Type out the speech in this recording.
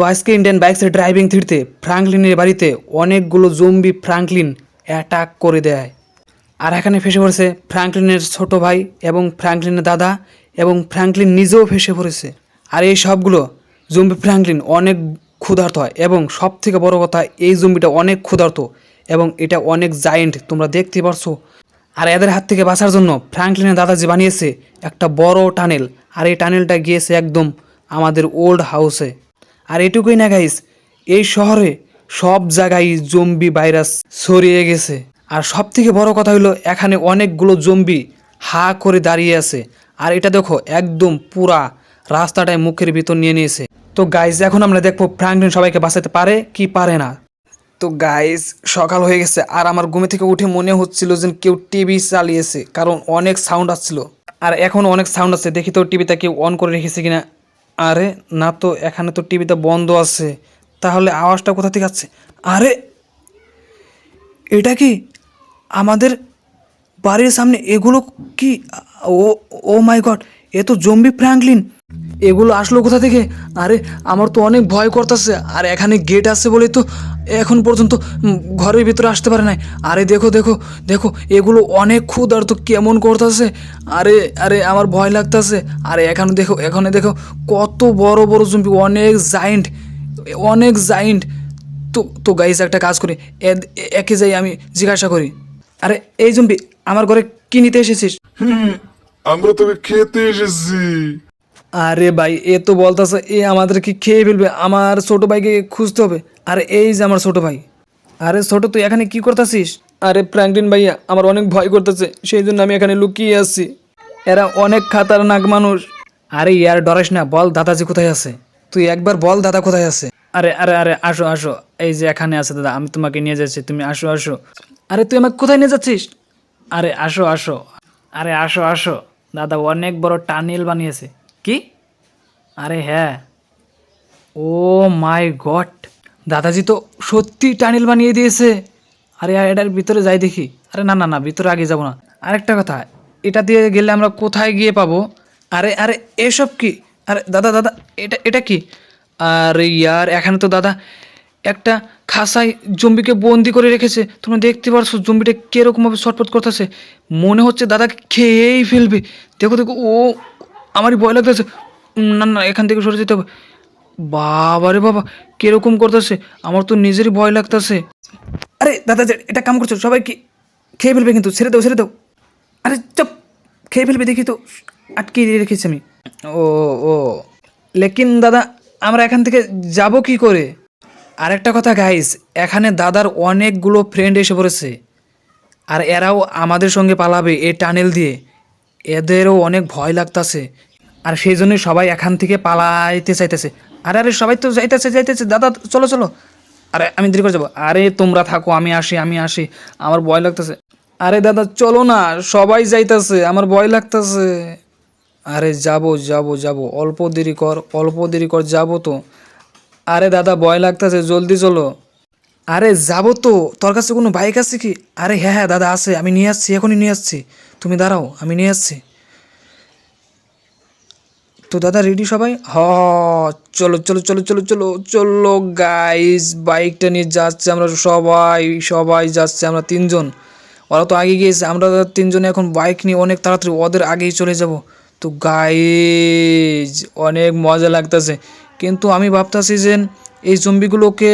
তো আজকে Indian বাইকসের driving থ্রিতে ফ্রাঙ্কলিনের বাড়িতে অনেকগুলো জম্বি ফ্রাঙ্কলিন অ্যাটাক করে দেয়। আর এখানে ফেসে পড়েছে ফ্রাঙ্কলিনের ছোট ভাই এবং ফ্রাঙ্কলিনের দাদা এবং ফ্রাঙ্কলিন নিজেও ফেসে পড়েছে। আর এই সবগুলো জম্বি ফ্রাঙ্কলিন অনেক ক্ষুধার্ত হয় এবং সব থেকে বড় কথা এই জম্বিটা অনেক ক্ষুধার্ত এবং এটা অনেক জায়েন্ট তোমরা দেখতে পারছ। আর এদের হাত থেকে বাঁচার জন্য ফ্রাঙ্কলিনের দাদাজি বানিয়েছে একটা বড় টানেল আর এই টানেলটা গিয়েছে একদম আমাদের ওল্ড হাউসে আর এটুকুই না গাইস এই শহরে সব জায়গায় জম্বি ভাইরাস ছড়িয়ে গেছে। আর সব থেকে বড় কথা হলো, এখানে অনেকগুলো জম্বি হা করে দাঁড়িয়ে আছে। আর এটা দেখো, একদম পুরা রাস্তাটায় মুখের ভিতর নিয়ে নিয়েছে। তো গাইস এখন আমরা দেখব ফ্রাঙ্কলিন সবাইকে বাঁচাতে পারে কি পারে না। তো গাইস সকাল হয়ে গেছে, আর আমার ঘুমে থেকে উঠে মনে হচ্ছিল যে কেউ টিভি চালিয়েছে, কারণ অনেক সাউন্ড আসছিল। আর এখন অনেক সাউন্ড আছে, দেখি তো টিভিটা কেউ অন করে রেখেছে কিনা। আরে, না তো, এখানে তো টিভিটা বন্ধ আছে। তাহলে আওয়াজটা কোথা থেকে আসছে? আরে, এটা কি আমাদের বাড়ির সামনে? এগুলো কি? ও ও মাই গড এ তো জম্বি ফ্র্যাঙ্কলিন। এগুলো আসলো কোথা থেকে? আরে, আমার তো অনেক ভয় করতেছে। আর এখানে গেট আছে বলে তো এখন পর্যন্ত ঘরের ভিতরে আসতে পারে নাই। আরে দেখো দেখো দেখো, এগুলো অনেক ক্ষুদ আর তো কেমন করতেছে। আরে আরে, আমার ভয় লাগতেছে। আরে, এখানে দেখো এখানে দেখো, কত বড় বড় জম্বি অনেক জাইন্ট অনেক জাইন্ট তো তো গাইস একটা কাজ করি। একে যাই, আমি জিজ্ঞাসা করি। আরে, এই জম্বি আমার ঘরে কি নিতে এসেছিস? হুম, আমরা তোকে খেতে এসেছি। আরে ভাই, এ তো বলতেছে এ আমাদেরকে খেয়ে ফেলবে, আমার ছোট ভাইকে খুঁজতে হবে। আরে এই যে আমার ছোট ভাই। আরে ছোট, তুই এখানে কি করতেছিস? আরে ফ্র্যাঙ্কলিন ভাইয়া, আমার অনেক ভয় করতেছে, সেই জন্য আমি এখানে লুকিয়ে আছি। এরা অনেক খাতারনাক মানুষ। আরে ইয়ার ডরাস না, বল দাদাজি কোথায় আছে। তুই একবার বল দাদা কোথায় আছে। আরে আরে আরে, আসো আসো। এই যে এখানে আছে দাদা, আমি তোমাকে নিয়ে যাচ্ছি, তুমি আসো আসো। আরে তুই আমাকে কোথায় নিয়ে যাচ্ছিস? আরে আসো আসো। আরে আসো আসো। দাদা অনেক বড় টানেল বানিয়েছে। কি? আরে হ্যাঁ। ও মাই গড। দাদাজি তো সত্যি টানেল বানিয়ে দিয়েছে। আরে এটার ভিতরে যাই দেখি। আরে না না না, ভিতরে আগে যাব না। আরেকটা কথা, এটা দিয়ে গেলে আমরা কোথায় গিয়ে পাবো? আরে আরে, এসব কি? আরে, দাদা দাদা, এটা এটা কি? আরে ইয়ার, এখানে তো দাদা একটা খাসায় জম্বিকে বন্দি করে রেখেছে। তোমরা দেখতে পারছ জম্বিটা কীরকমভাবে ছটফট করতেছে। মনে হচ্ছে দাদাকে খেয়েই ফেলবে। দেখো দেখো, ও আমারই ভয় লাগতেছে। না না, এখান থেকে সরে যেতে হবে। বাবা রে বাবা, কীরকম করতেছে? আমার তো নিজেরই ভয় লাগতেছে। আরে, দাদা এটা কাম করছ, সবাই কি খেয়ে ফেলবে কিন্তু? ছেড়ে দাও ছেড়ে দাও। আরে, চপ! খেয়ে ফেলবে দেখি তো। আটকে দিয়ে রেখেছি আমি। ও ও। লেকিন দাদা, আমরা এখান থেকে যাব কি করে? আরেকটা কথা গাইস এখানে দাদার অনেকগুলো ফ্রেন্ড এসে পড়েছে। আর এরাও আমাদের সঙ্গে পালাবে এই টানেল দিয়ে। এদেরও অনেক ভয় লাগতাছে। আর সেই জন্যই সবাই এখান থেকে পালাইতে চাইতেছে। আরে আরে, সবাই তো যাইতেছে যাইতেছে। দাদা, চলো চলো। আরে, আমি দেরি করে যাব। আরে, তোমরা থাকো, আমি আসি আমি আসি। আমার ভয় লাগতেছে। আরে, দাদা, চলো না। সবাই যাইতেছে, আমার ভয় লাগতেছে। আরে, যাব যাব যাব। অল্প দেরি কর, অল্প দেরি কর, যাব তো। আরে, দাদা, ভয় লাগতেছে। জলদি চলো। আরে, যাব তো। তোর কাছে কোনো বাইক আছে কি? আরে হ্যাঁ হ্যাঁ দাদা আছে। আমি নিয়ে আসছি, এখনই নিয়ে আসছি। তুমি দাঁড়াও, আমি নিয়ে আসছি। তো দাদা রেডি সবাই? হ চলো চলো চলো চলো চলো চলো গাইস বাইকটা নিয়ে যাচ্ছে আমরা সবাই সবাই যাচ্ছে আমরা তিনজন। ওরা তো আগে গিয়েছে, আমরা তিনজনে এখন বাইক নিয়ে অনেক তাড়াতাড়ি ওদের আগেই চলে যাব। তো গাইজ অনেক মজা লাগতেছে। কিন্তু আমি ভাবতেছি যে এই জম্বিগুলোকে